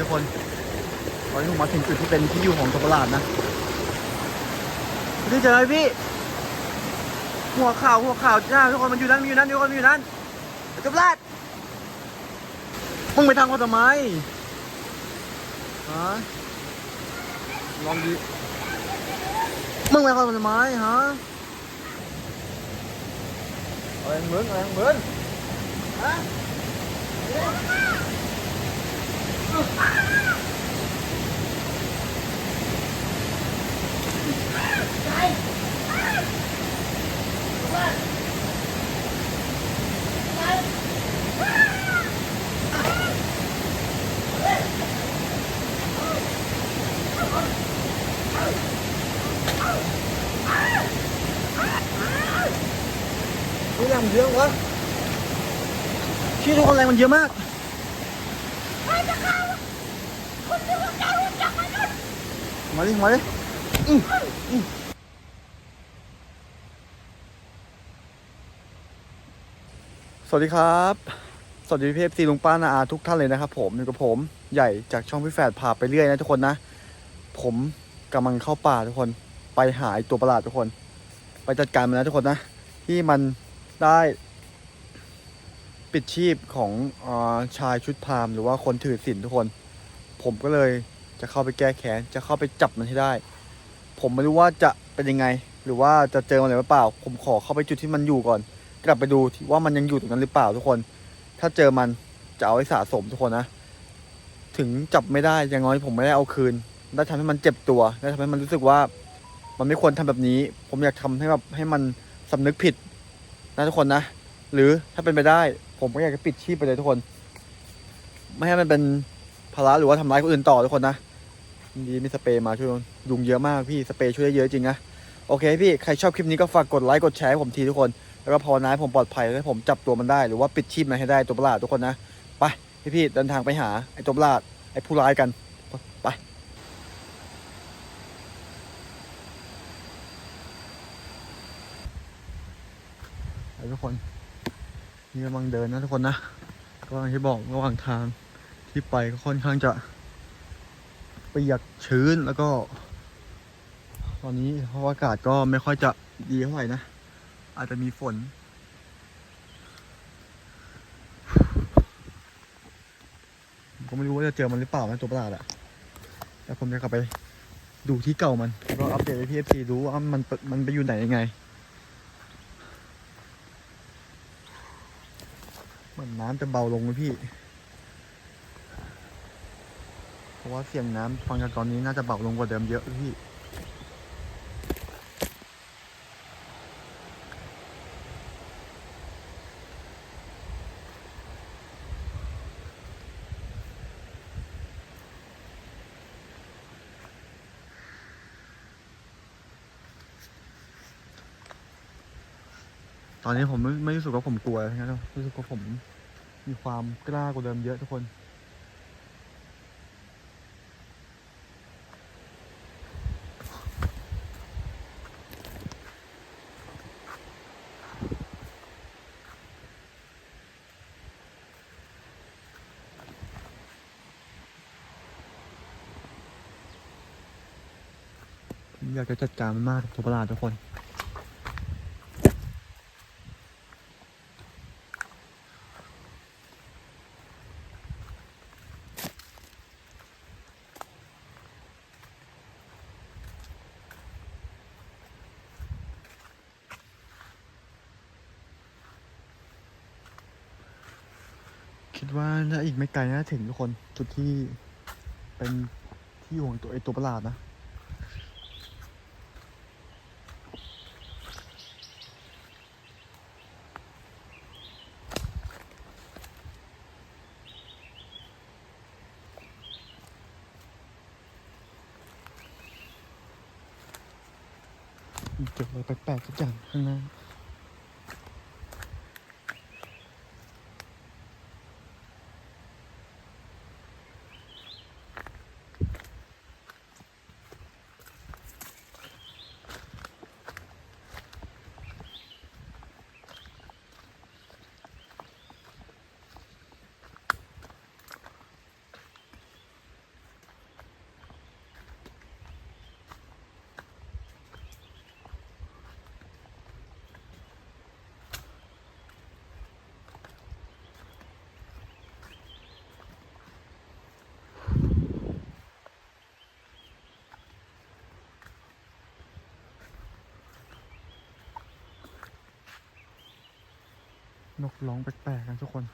ทุกคนตอนนี้ผมมาถึงจุดที่เป็นที่อยู่ของตัวประหลาดนะพี่เจอไหมพี่ หัวข่าวหัวข่าวจ้าทุกคนมันอยู่นั่นอยู่นั่นทุกคนอยู่นั่นตัวประหลาดมึงไปทางเขาทำไมฮะลองดิมึงไปทางเขาทำไมฮะอะไรของมึงอะไรของมึงฮะ นี่แรงมันเยอะวะชี้ทุกคนแรง มาดิมาดิอืออือสวัสดีครับ สวัสดีพี่เอฟซีลุงป้านาอาทุกท่านเลยนะครับผมอยู่กับผมใหญ่จากช่องพี่แฝดพาไปเรื่อยนะทุกคนนะ ผมกำลังเข้าป่าทุกคน ไปหาตัวประหลาดทุกคน ไปจัดการมันนะทุกคนนะ ที่มันได้ปิดชีพของอชายชุดพามหรือว่าคนถือศีลทุกคน ผมก็เลยจะเข้าไปแก้แค้น จะเข้าไปจับมันให้ได้ ผมไม่รู้ว่าจะเป็นยังไง หรือว่าจะเจอมันอะไรหรือเปล่า ผมขอเข้าไปจุดที่มันอยู่ก่อน กลับไปดูว่ามันยังอยู่ตรงนั้นหรือเปล่าทุกคน ถ้าเจอมันจะเอาไว้สะสมทุกคนนะ ถึงจับไม่ได้อย่างน้อยผมไม่ได้เอาคืน ได้ทำให้มันเจ็บตัว ได้ทำให้มันรู้สึกว่า มันไม่ควรทำแบบนี้ ผมอยากทำให้แบบให้มันสำนึกผิดนะทุกคนนะ หรือถ้าเป็นไปได้ ผมก็อยากจะปิดชีพไปเลยทุกคน ไม่ให้มันเป็น ภาระหรือว่าทำร้ายคนอื่นต่อทุกคนนะดีมีสเปรย์มาช่วยยุงเยอะมากพี่สเปรย์ช่วยได้เยอะจริงนะโอเคพี่ใครชอบคลิปนี้ก็ฝากกดไลค์กดแชร์ให้ผมทีทุกคน แล้วก็ภาวนาให้ผมปลอดภัยให้ผมจับตัวมันได้หรือว่าปิดชีพมันให้ได้ตัวประหลาดทุกคนนะไปพี่พี่ๆเดินทางไปหาไอ้ตัวประหลาดไอ้ผู้ร้ายกันไปไปทุกคนนี่กำลังเดินนะทุกคนนะก็อย่างที่บอกระหว่างทาง ที่ไปก็ค่อนข้างจะเปียกชื้นแล้วก็ ตอนนี้เพราะอากาศก็ไม่ค่อยจะดีเท่าไหร่นะ อาจจะมีฝน ก็ไม่รู้ว่าจะเจอมันหรือเปล่านะตัวประหลาดอะแต่ผมจะกลับไปดูที่เก่ามันแล้วก็อัปเดตให้พี่เอฟซีรู้ว่ามันมันไปอยู่ไหนยังไงเหมือนน้ำจะเบาลงเลยพี่ เพราะว่าเสียงน้ำฟังจากตอนนี้น่าจะเบาลงกว่าเดิมเยอะพี่ตอนนี้ผมไม่ไม่รู้สึกว่าผมกลัวนะรู้สึกว่าผมมีความกล้ากว่าเดิมเยอะทุกคน อยากจะจัดการมันมากตัวประหลาดทุกคนคิดว่าน่าอีกไม่ไกลนะถึงทุกคนจุดที่เป็นที่อยู่ของตัวไอตัวประหลาดนะ เจออะไรแปลกๆสักอย่างข้างหน้า นกร้องแปลกๆกันทุกคน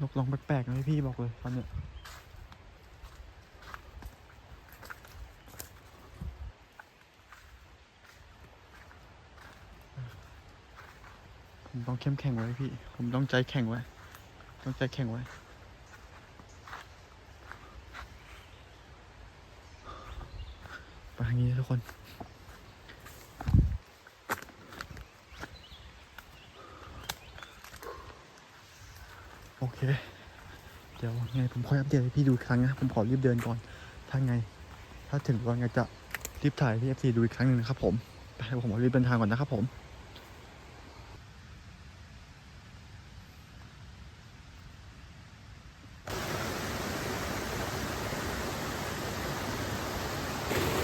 นกร้องแปลกๆนะพี่บอกเลยตอนเนี้ยผมต้องเข้มแข็งไว้พี่ ผมต้องใจแข็งไว้ ต้องใจแข็งไว้ ไปทางนี้ทุกคน โอเค เดี๋ยวไงผมค่อยอัปเดตให้พี่ดูอีกครั้งนะ ผมขอรีบเดินก่อน ถ้าไง ถ้าถึงวันไงจะรีบถ่ายให้พี่เอฟซีดูอีกครั้งหนึ่งนะครับผมไปผมขอรีบเดินทางก่อนนะครับผม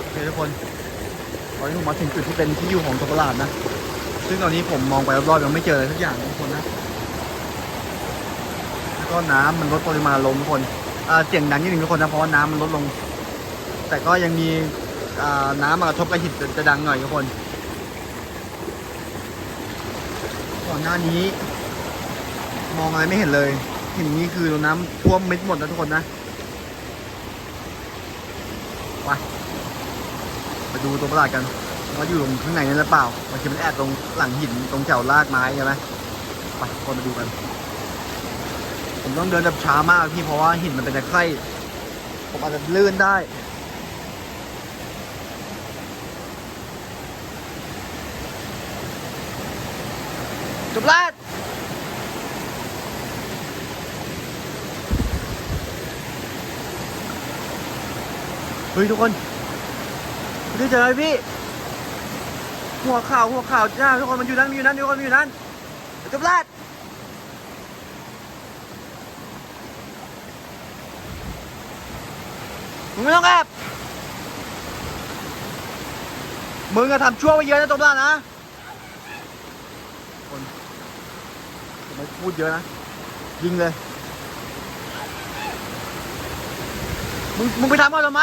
โอเคทุกคนตอนนี้ผมมาถึงจุดที่เป็นที่อยู่ของตัวประหลาดนะ ซึ่งตอนนี้ผมมองไปรอบๆยังไม่เจออะไรทุกอย่างทุกคนนะ ก็น้ำมันลดปริมาณลงทุกคนเสียงดังนิดนึงทุกคนนะเพราะว่าน้ำมันลดลง แต่ก็ยังมีน้ำมากระทบกับหินจะดังหน่อยทุกคนก่อนหน้านี้ มองอะไรไม่เห็นเลยหินนี้คือน้ำท่วมมิดหมดนะทุกคนนะไปไปดูตัวประหลาดกันว่าอยู่ตรงข้างในนั้นหรือเปล่าบางทีมันแอบตรงหลังหินตรงแถวรากไม้ใช่ไหมไปคนมาดูกัน ผมต้องเดินแบบช้ามากพี่เพราะว่าหินมันเป็นตะไคร่ผมอาจจะลื่นได้ จบแลาดเฮ้ย ทุกคนไม่ได้เจอเลยพี่ หัวข่าวหัวข่าวจ้าทุกคนมันอยู่นั่นมันอยู่นั่นทุกคนมันอยู่นั่นจบแลา มึงไม่ต้องแอบมึงอะทำชั่วไปเยอะนะตบล่านะคนไม่พูดเยอะนะ ยิงเลย มึงมึงไปทำเขาทำไม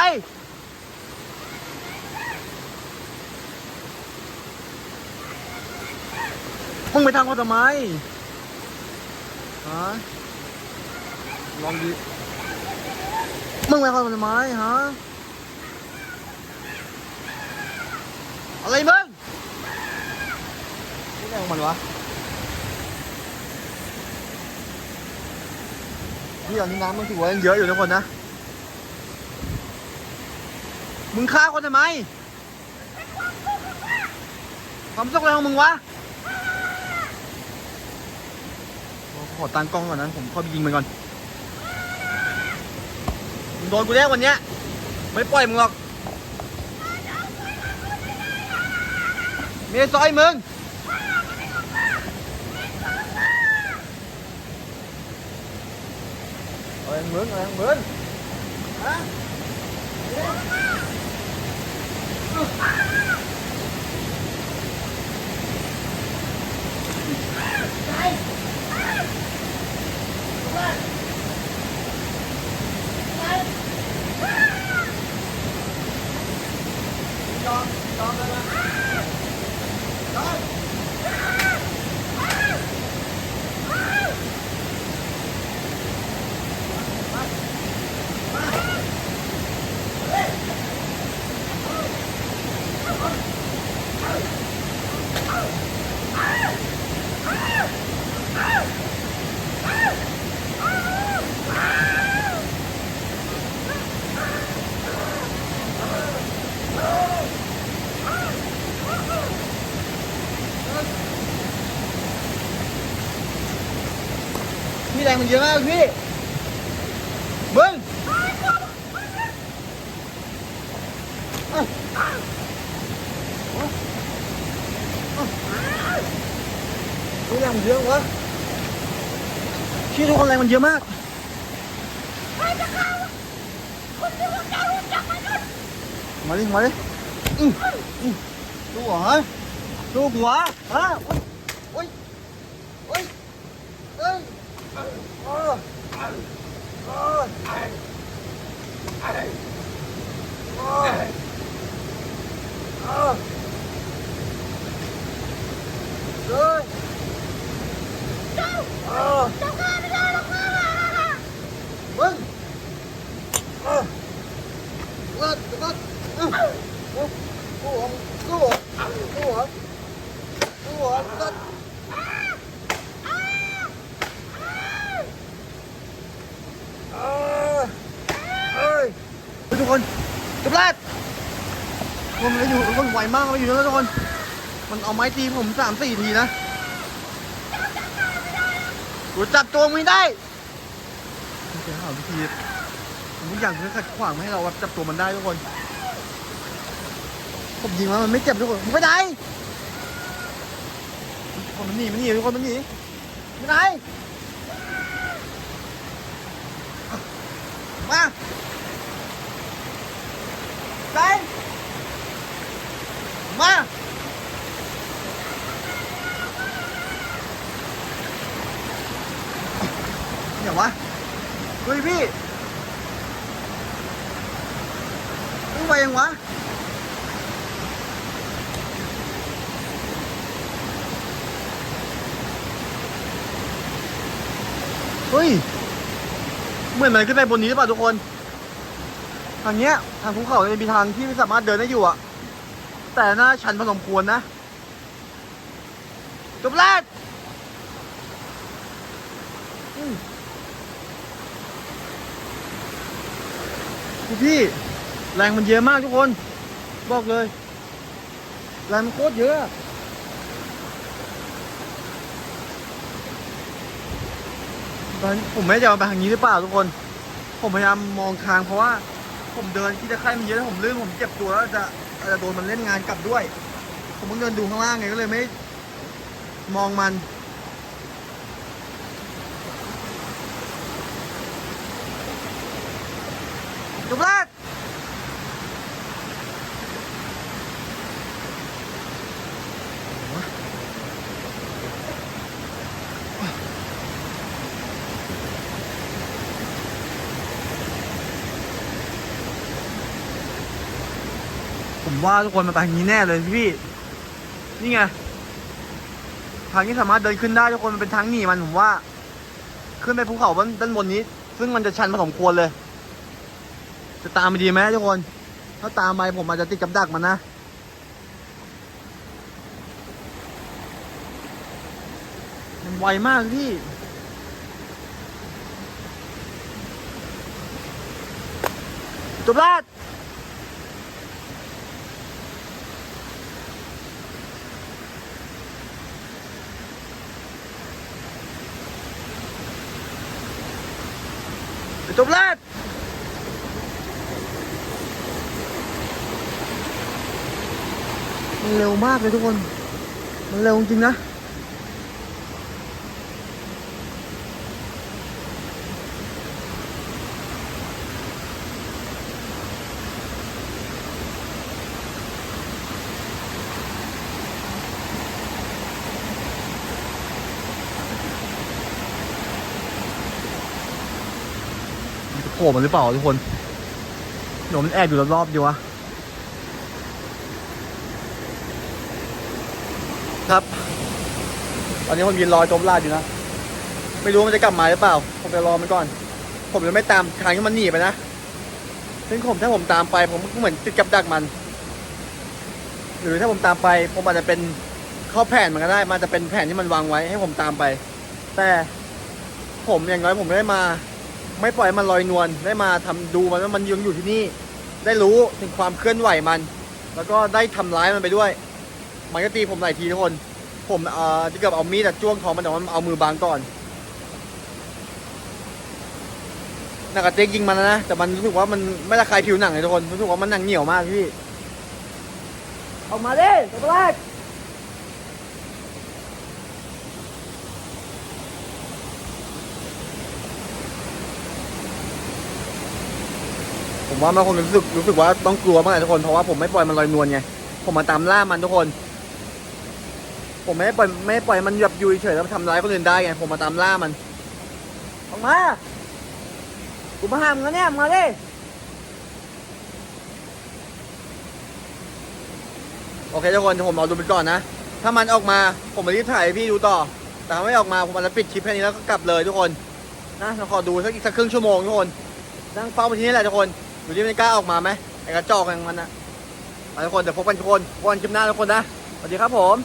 มึงไปทำเขาทำไมฮะลองดี มึงไปทำทำไมฮะ อะไรมึงนี่อะไรของมันวะนี่ตอนนี้น้ำมันถือว่ายังเยอะอยู่ทุกคนนะ มึงฆ่าคนทำไมความสุขอะไรของมึงวะขอตั้งกล้องก่อนนะผมเข้าไปยิงมันก่อนมึงโดนกูแน่วันเนี้ยไม่ปล่อยมึงหรอกเมียซอยมึงอะไรมึงอะไรมึงฮะยี่แรงมันเยอะมากพี่มึงพี่แรงมันเยอะวะพี่ทุกคนแรงมันเยอะมากมาดิมาดิลูหัวดูหัวฮะโอ้ยโอ้ยเอ้ย เออเออเออเอ้ยเอ้ยเออมึงเออเลิศเลิศอือกูหัวกูหัวกูหัวกูหัวเลิศเออเอ้ยเฮ้ยทุกคน จับแรดมันมันอยู่มันไวมากมันอยู่นั่นนะทุกคน มันเอาไม้ตีผมสามสี่ทีนะกูจับตัวมึงไม่ได้ผมจะหาวิธีผมทุกอย่างเพื่อขัดขวางไม่ให้เราจับตัวมันได้ทุกคนผมยิงแล้วมันไม่เจ็บทุกคนมึงไปไหนทุกคนมันหนีมันหนีทุกคนมันหนีไปไหนมาไปมาเดี๋ยววะเฮ้ยพี่มึงไปยังวะ เฮ้ย เหมือนมันขึ้นไปบนนี้หรือเปล่าทุกคน ทางเนี้ย ทางภูเขาเนี่ยมีทางที่ไม่สามารถเดินได้อยู่อะแต่น่าชันพอสมควรนะจบแรกอืมดูพี่ แรงมันเยอะมากทุกคน บอกเลย แรงมันโคตรเยอะ อนผมไม่ได้จะไปทางนี้หรือเปล่าทุกคน ผมพยายามมองทางเพราะว่า ผมเดินที่จะไข้มันเยอะแล้วผมลื่นผมเจ็บตัวแล้วจะอาจจะโดนมันเล่นงานกลับด้วย ผมเพิ่งเดินดูข้างล่างไงก็เลยไม่ มองมัน จบแรก ผมว่าทุกคนมาทางนี้แน่เลยพี่ นี่ไง ทางนี้สามารถเดินขึ้นได้ทุกคนมันเป็นทางหนีมันผมว่า ขึ้นไปภูเขาด้านด้านบนนี้ ซึ่งมันจะชันพอสมควรเลย จะตามไปดีไหมทุกคน ถ้าตามไปผมอาจจะติดกับดักมันนะมันไวมากพี่จบแรก จบแรกมันเร็วม ลยทุกคนมันเร็วจริงๆนะมันจะโผล่มาหรือเปล่าทุกคนเดี๋ยวมันแอบอยู่รอบๆดีวะครับ ตอนนี้ผมยืนรอจมลาดอยู่นะ ไม่รู้มันจะกลับมาหรือเปล่า ผมจะรอมันก่อน ผมจะไม่ตามทางที่มันหนีไปนะ ซึ่งผมถ้าผมตามไป ผมก็เหมือนติดกับดักมัน หรือถ้าผมตามไป ผมอาจจะเป็นข้าแผนมันก็ได้ มันจะเป็นแผนที่มันวางไว้ให้ผมตามไป แต่ผมอย่างน้อยผมได้มา ไม่ปล่อยมันลอยนวลได้มาทำดูมันว่ามันยังอยู่ที่นี่ ได้รู้ถึงความเคลื่อนไหวมัน แล้วก็ได้ทำร้ายมันไปด้วย มันก็ตีผมหลายทีทุกคน ผมเอ่อที่เกือบเอามีดจ้วงท้องมันแต่ว่าเอามือบังก่อนนักกระเจ๊กยิงมันนะแต่มันรู้สึกว่ามันไม่ระคายผิวหนังเลยทุกคนรู้สึกว่ามันหนังเหนียวมากพี่ออกมาดิตัวแรก ผมว่ามันคงรู้สึกรู้สึกว่าต้องกลัวมากทุกคนเพราะว่าผมไม่ปล่อยมันลอยนวลไงผมมาตามล่ามันทุกคน ผมไม่ได้ปล่อยไม่ได้ปล่อยมันแบบอยู่เฉยๆแล้วทำร้ายคนอื่นได้ไงผมมาตามล่ามันออกมากูมาห้ามกันเนี่ยมาดิโอเคทุกคนเดี๋ยวผมรอดูไปก่อนนะ ถ้ามันออกมาผมมารีบถ่ายให้พี่ดูต่อ แต่ถ้าไม่ออกมาผมมันจะปิดคลิปแค่นี้แล้วก็กลับเลยทุกคน นะเราขอดูสักอีกสักครึ่งชั่วโมงทุกคน นั่งเฝ้ามาที่นี่แหละทุกคน ดูที่มันกล้าออกมาไหมไอ้กระจอกอย่างมันนะไปทุกคนเดี๋ยวพบกันทุกคนวันคลิปหน้าทุกคนนะสวัสดีครับผม